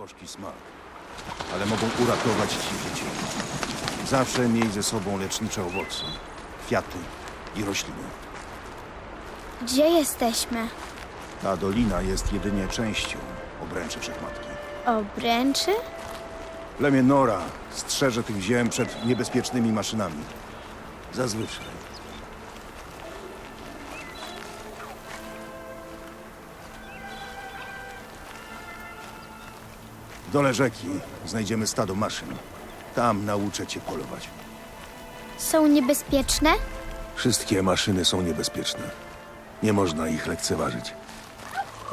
gorzki smak, ale mogą uratować ci życie. Zawsze miej ze sobą lecznicze owoce, kwiaty i rośliny. Gdzie jesteśmy? Ta dolina jest jedynie częścią obręczy Wszechmatki. Obręczy? Plemię Nora strzeże tych ziem przed niebezpiecznymi maszynami. Zazwyczaj. W dole rzeki znajdziemy stado maszyn. Tam nauczę cię polować. Są niebezpieczne? Wszystkie maszyny są niebezpieczne. Nie można ich lekceważyć.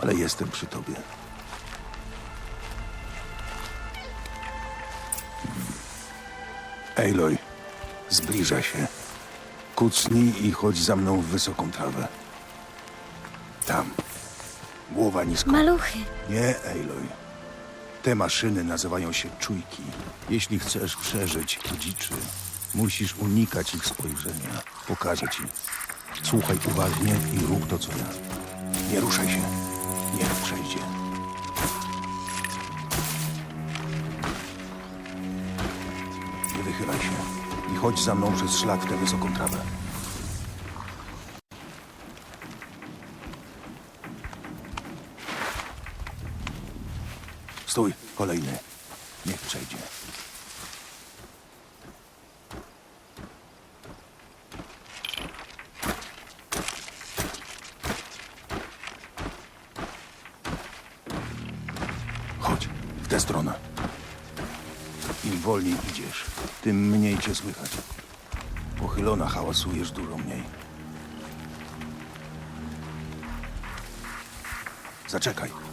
Ale jestem przy tobie. Aloy, zbliża się. Kucnij i chodź za mną w wysoką trawę. Tam. Głowa nisko. Maluchy. Nie, Aloy. Te maszyny nazywają się czujki. Jeśli chcesz przeżyć u dziczy, musisz unikać ich spojrzenia. Pokażę ci. Słuchaj uważnie i rób to, co ja. Nie ruszaj się. Niech przejdzie. Nie wychylaj się i chodź za mną przez szlak w tę wysoką trawę. Kolejny. Niech przejdzie. Chodź, w tę stronę. Im wolniej idziesz, tym mniej cię słychać. Pochylona hałasujesz dużo mniej. Zaczekaj.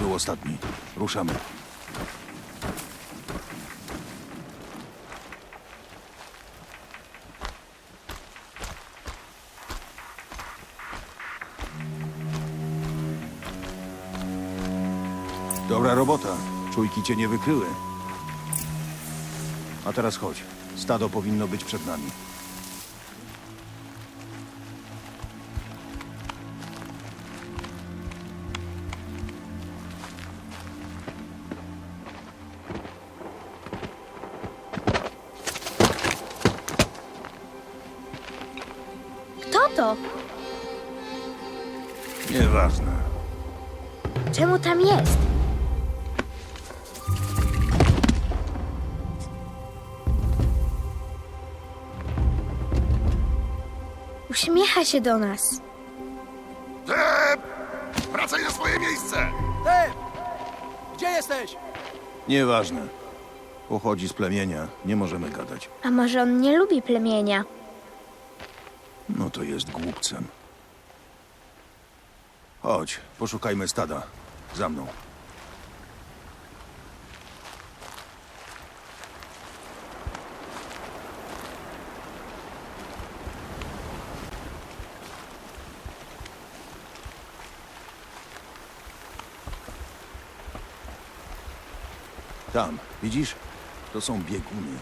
Był ostatni. Ruszamy. Dobra robota. Czujki cię nie wykryły. A teraz chodź. Stado powinno być przed nami. To? Nieważne. Czemu tam jest? Uśmiecha się do nas. Wracaj na swoje miejsce! Ty! Gdzie jesteś? Nieważne. Pochodzi z plemienia. Nie możemy gadać. A może on nie lubi plemienia? Jest głupcem. Chodź, poszukajmy stada. Za mną. Tam, widzisz? To są bieguny.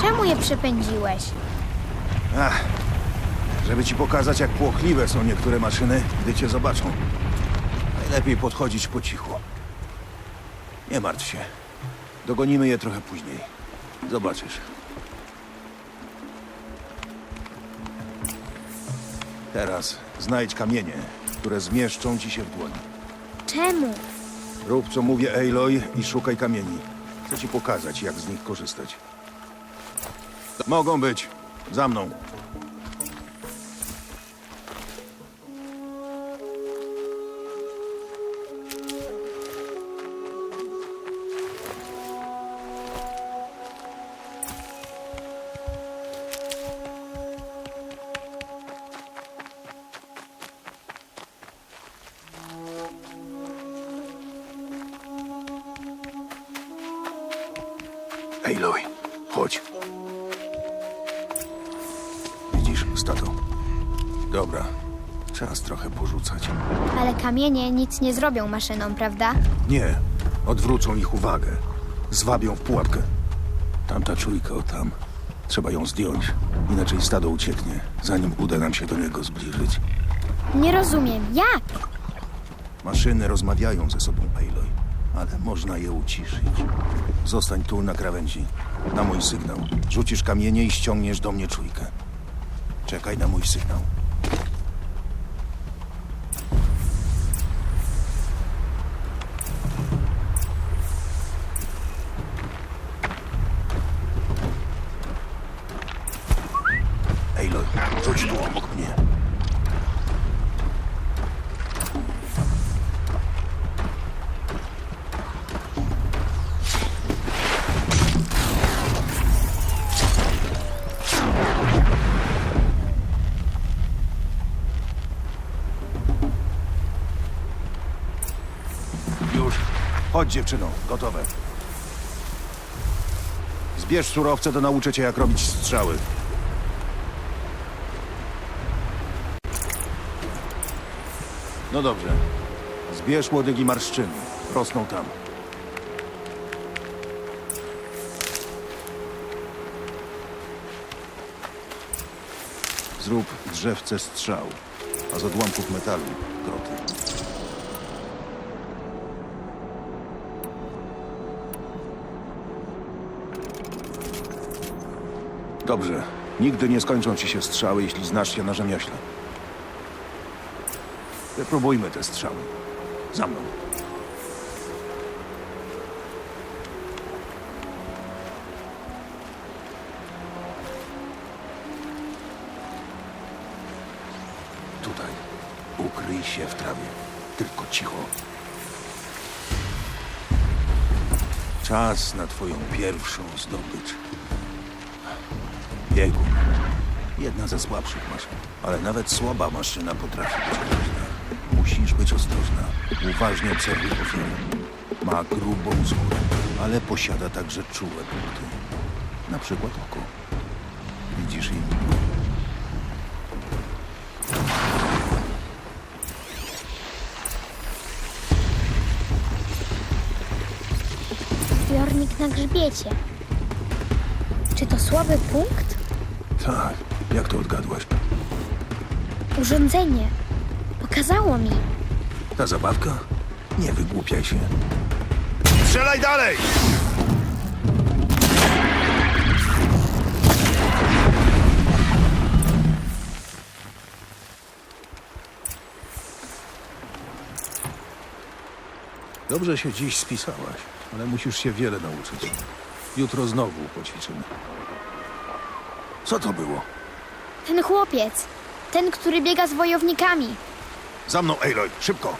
Czemu je przepędziłeś? Ach, żeby ci pokazać, jak płochliwe są niektóre maszyny, gdy cię zobaczą. Najlepiej podchodzić po cichu. Nie martw się. Dogonimy je trochę później. Zobaczysz. Teraz znajdź kamienie, które zmieszczą ci się w dłoni. Czemu? Rób, co mówię, Aloy, i szukaj kamieni. Chcę ci pokazać, jak z nich korzystać. Mogą być. Za mną. Aloy, chodź. Widzisz, stato. Dobra. Czas trochę porzucać. Ale kamienie nic nie zrobią maszynom, prawda? Nie, odwrócą ich uwagę. Zwabią w pułapkę. Tamta czujka, o tam. Trzeba ją zdjąć, inaczej stado ucieknie, zanim uda nam się do niego zbliżyć. Nie rozumiem. Jak? Maszyny rozmawiają ze sobą, Aloy, ale można je uciszyć. Zostań tu na krawędzi. Na mój sygnał. Rzucisz kamienie i ściągniesz do mnie czujkę. Czekaj na mój sygnał. Chodź dziewczyno, gotowe. Zbierz surowce, to nauczę cię jak robić strzały. No dobrze. Zbierz łodygi marszczyny. Rosną tam. Zrób drzewce strzał, a z odłamków metalu groty. Dobrze. Nigdy nie skończą ci się strzały, jeśli znasz się na rzemiośle. Wypróbujmy te strzały. Za mną. Tutaj. Ukryj się w trawie. Tylko cicho. Czas na twoją pierwszą zdobycz. Biegun. Jedna ze słabszych maszyn. Ale nawet słaba maszyna potrafi być groźna. Musisz być ostrożna. Uważnie obserwuj ofiarę. Ma grubą skórę, ale posiada także czułe punkty. Na przykład oko. Widzisz je? Zbiornik na grzbiecie. Czy to słaby punkt? Tak. Jak to odgadłaś? Urządzenie. Pokazało mi. Ta zabawka? Nie wygłupiaj się. Strzelaj dalej! Dobrze się dziś spisałaś, ale musisz się wiele nauczyć. Jutro znowu poćwiczymy. Co to było? Ten chłopiec. Ten, który biega z wojownikami. Za mną, Aloy, szybko!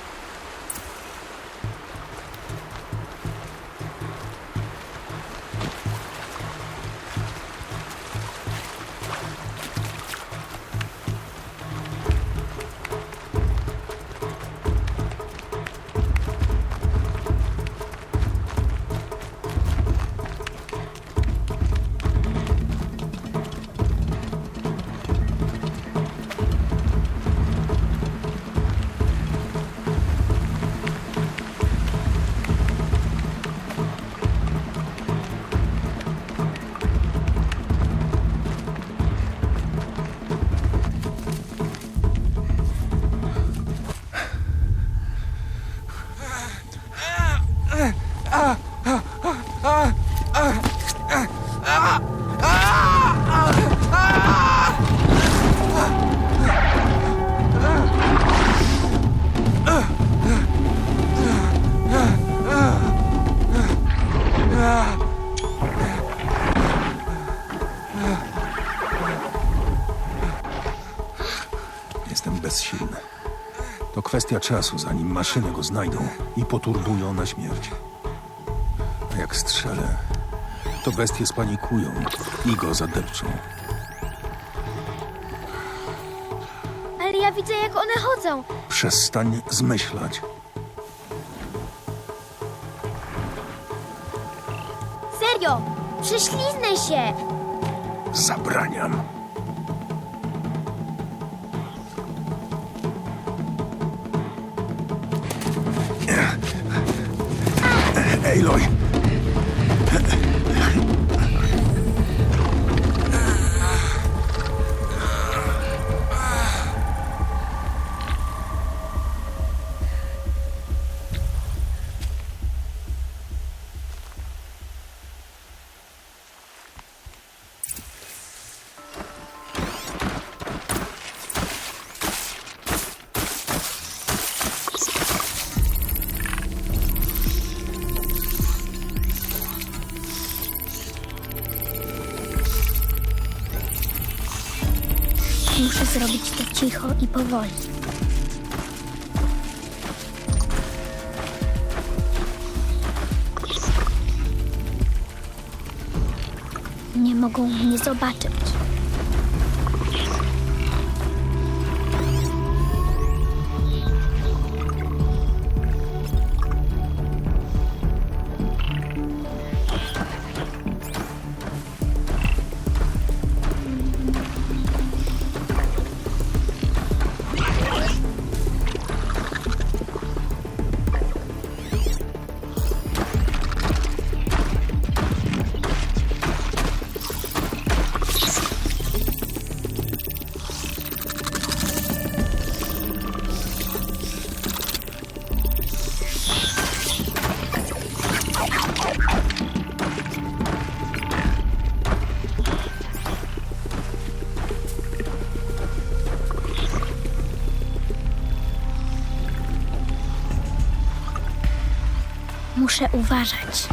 Kwestia czasu, zanim maszyny go znajdą i poturbują na śmierć. A jak strzelę, to bestie spanikują i go zadepczą. Ale ja widzę, jak one chodzą. Przestań zmyślać. Serio! Prześliznę się! Zabraniam. Nie mogą mnie zobaczyć. Muszę uważać.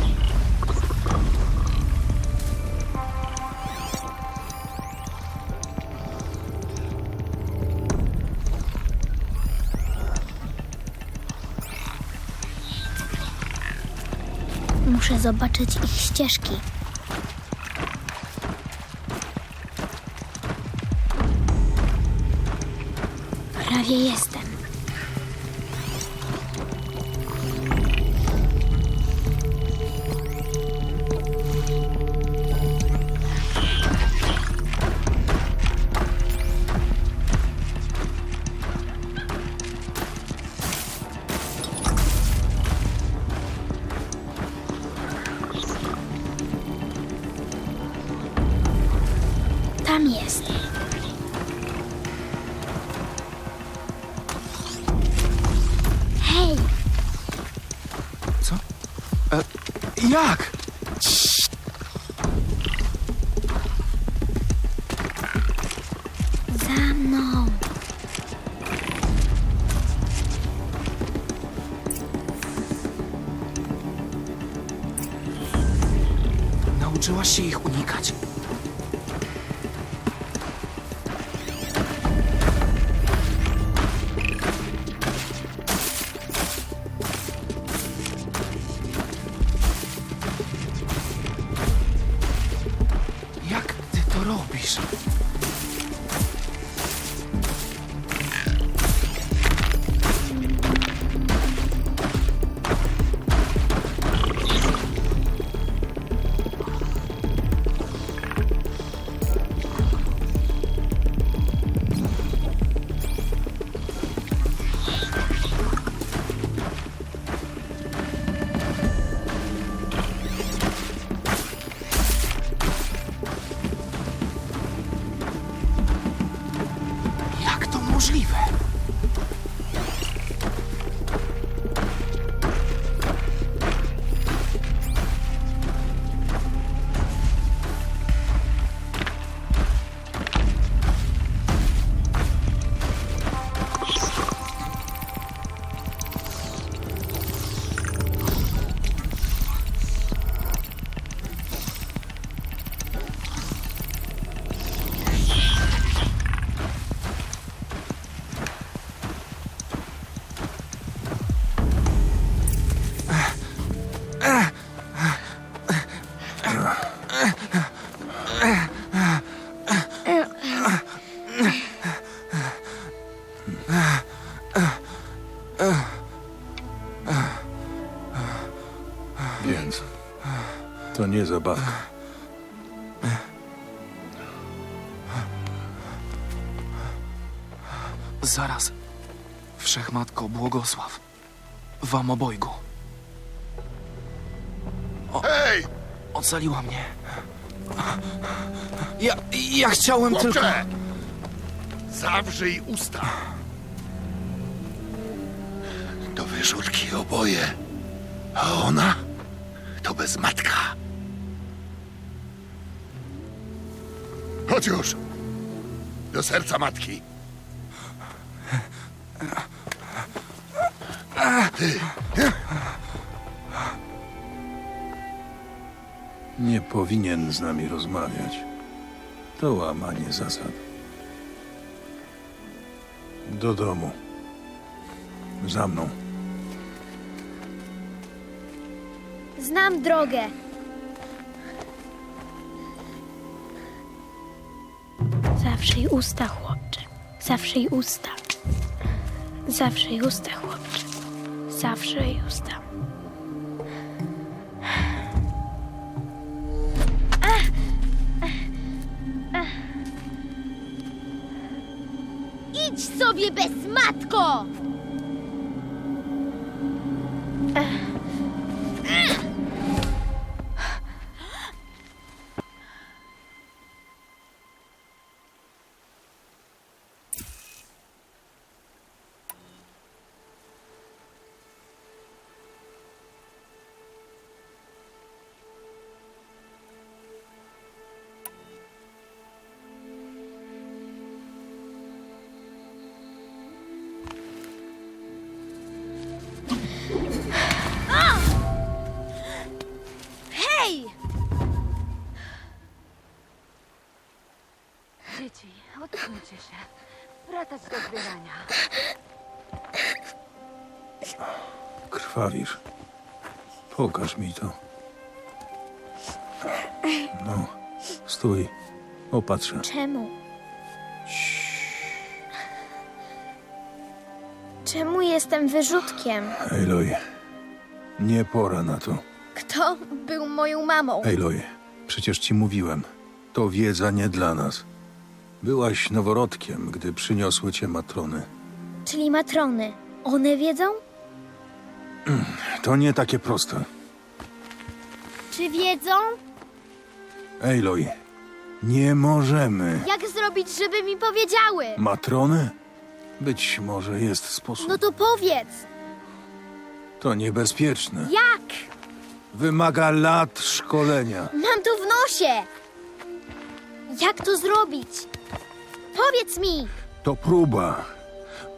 Muszę zobaczyć ich ścieżki. Prawie jestem. Ich unikać? Więc to nie zabawka. Zaraz. Wszechmatko, błogosław. Wam obojgu. Hej, Ocaliła mnie. Ja, ja chciałem tylko... Zawrzyj usta. Wyrzutki oboje. A ona to bez matka. Chodź już. Do serca matki. Ty, Nie powinien z nami rozmawiać. To łamanie zasad. Do domu. Za mną. Znam drogę. Zawsze jej usta, chłopcze. Zawsze jej usta. Zawsze jej usta, chłopcze. Zawsze jej usta. Idź sobie bez matko! Krwawisz. Pokaż mi to. No, stój. Opatrzę. Czemu? Czemu jestem wyrzutkiem? Aloy, nie pora na to. Kto był moją mamą? Aloy, przecież ci mówiłem. To wiedza nie dla nas. Byłaś noworodkiem, gdy przyniosły cię matrony. Czyli matrony. One wiedzą? To nie takie proste. Czy wiedzą? Aloy, nie możemy. Jak zrobić, żeby mi powiedziały? Matrony? Być może jest sposób. No to powiedz. To niebezpieczne. Jak? Wymaga lat szkolenia. Mam to w nosie. Jak to zrobić? Powiedz mi. To próba.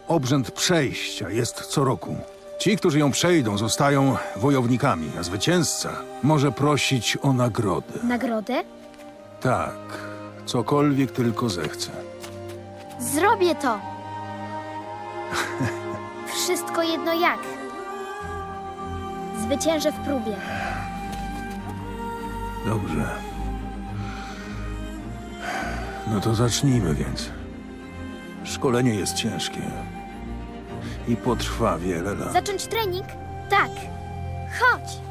Obrzęd przejścia jest co roku. Ci, którzy ją przejdą, zostają wojownikami, a zwycięzca może prosić o nagrodę. Nagrodę? Tak, cokolwiek tylko zechce. Zrobię to. Wszystko jedno jak. Zwyciężę w próbie. Dobrze. No to zacznijmy więc. Szkolenie jest ciężkie i potrwa wiele lat. Zacząć trening? Tak. Chodź.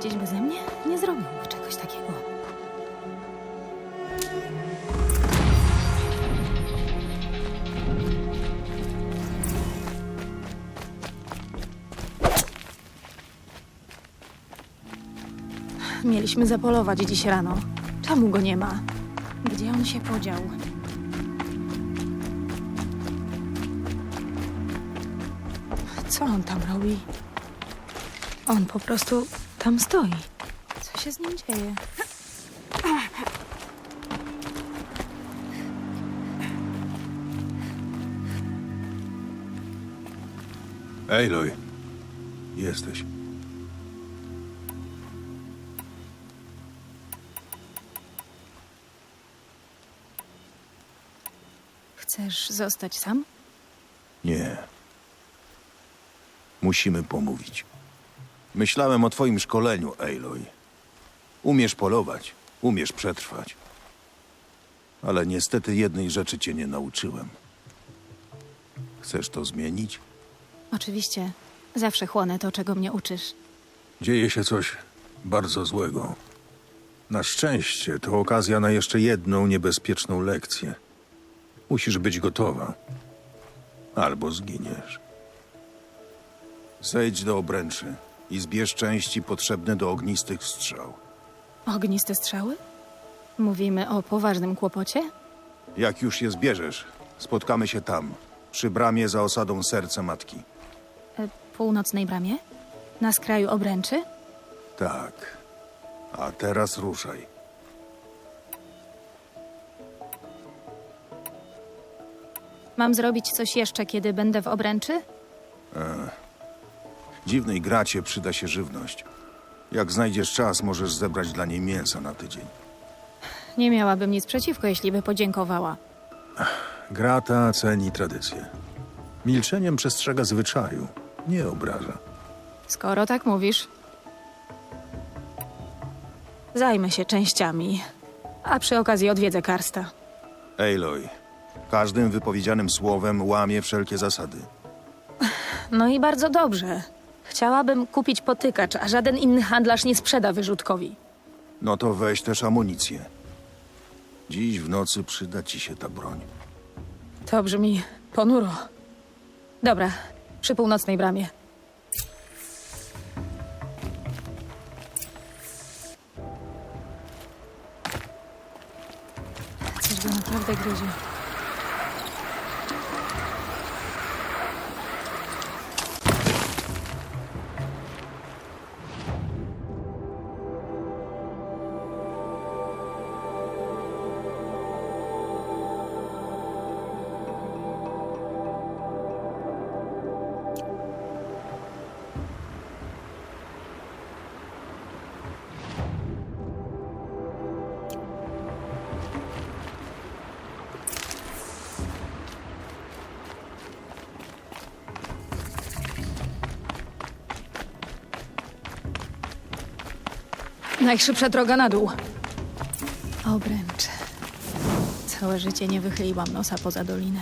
Gdzieś beze mnie? Nie zrobiłby czegoś takiego. Mieliśmy zapolować dziś rano. Czemu go nie ma? Gdzie on się podział? Co on tam robi? On po prostu tam stoi. Co się z nim dzieje? Aloy, jesteś. Chcesz zostać sam? Nie. Musimy pomówić. Myślałem o twoim szkoleniu, Aloy. Umiesz polować, umiesz przetrwać. Ale niestety jednej rzeczy cię nie nauczyłem. Chcesz to zmienić? Oczywiście. Zawsze chłonę to, czego mnie uczysz. Dzieje się coś bardzo złego. Na szczęście to okazja na jeszcze jedną niebezpieczną lekcję. Musisz być gotowa. Albo zginiesz. Zejdź do obręczy i zbierz części potrzebne do ognistych strzał. Ogniste strzały? Mówimy o poważnym kłopocie? Jak już je zbierzesz, spotkamy się tam, przy bramie za osadą serca matki. E, północnej bramie? Na skraju obręczy? Tak. A teraz ruszaj. Mam zrobić coś jeszcze, kiedy będę w obręczy? Dziwnej gracie przyda się żywność. Jak znajdziesz czas, możesz zebrać dla niej mięsa na tydzień. Nie miałabym nic przeciwko, jeśli by podziękowała. Grata ceni tradycję. Milczeniem przestrzega zwyczaju, nie obraża. Skoro tak mówisz. Zajmę się częściami, a przy okazji odwiedzę Karsta. Aloy, każdym wypowiedzianym słowem łamie wszelkie zasady. No i bardzo dobrze. Chciałabym kupić potykacz, a żaden inny handlarz nie sprzeda wyrzutkowi. No to weź też amunicję. Dziś w nocy przyda ci się ta broń. To brzmi ponuro. Dobra, przy północnej bramie. Coś go naprawdę gryzie. Najszybsza droga na dół. Obręcz. Całe życie nie wychyliłam nosa poza dolinę.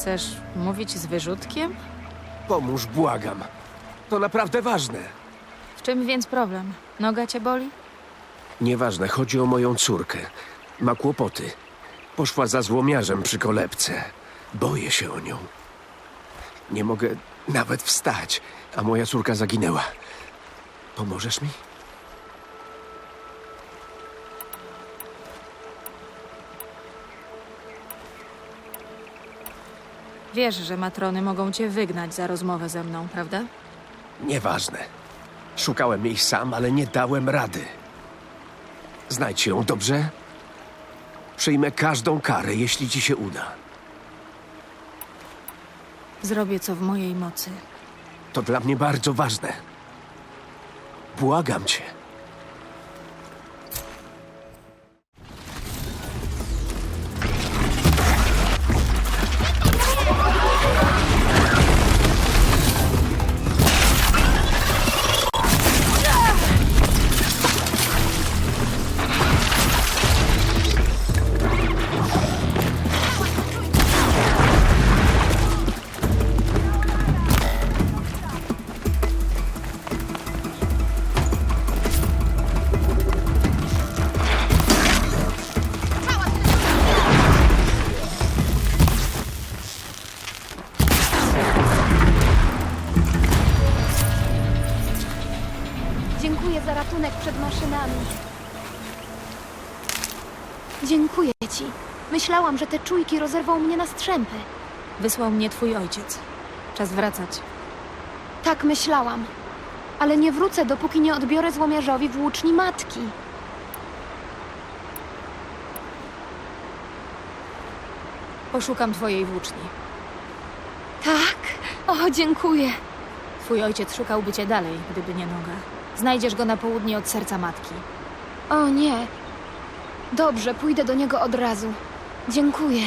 Chcesz mówić z wyrzutkiem? Pomóż, błagam. To naprawdę ważne. W czym więc problem? Noga cię boli? Nieważne, chodzi o moją córkę. Ma kłopoty. Poszła za złomiarzem przy kolebce. Boję się o nią. Nie mogę nawet wstać, a moja córka zaginęła. Pomożesz mi? Wiesz, że matrony mogą cię wygnać za rozmowę ze mną, prawda? Nieważne. Szukałem jej sam, ale nie dałem rady. Znajdź ją, dobrze? Przyjmę każdą karę, jeśli ci się uda. Zrobię co w mojej mocy. To dla mnie bardzo ważne. Błagam cię. Dziękuję za ratunek przed maszynami. Dziękuję ci. Myślałam, że te czujki rozerwą mnie na strzępy. Wysłał mnie twój ojciec. Czas wracać. Tak myślałam. Ale nie wrócę, dopóki nie odbiorę złomiarzowi włóczni matki. Poszukam twojej włóczni. Tak? O, dziękuję. Twój ojciec szukałby cię dalej, gdyby nie noga. Znajdziesz go na południe od serca matki. O nie. Dobrze, pójdę do niego od razu. Dziękuję.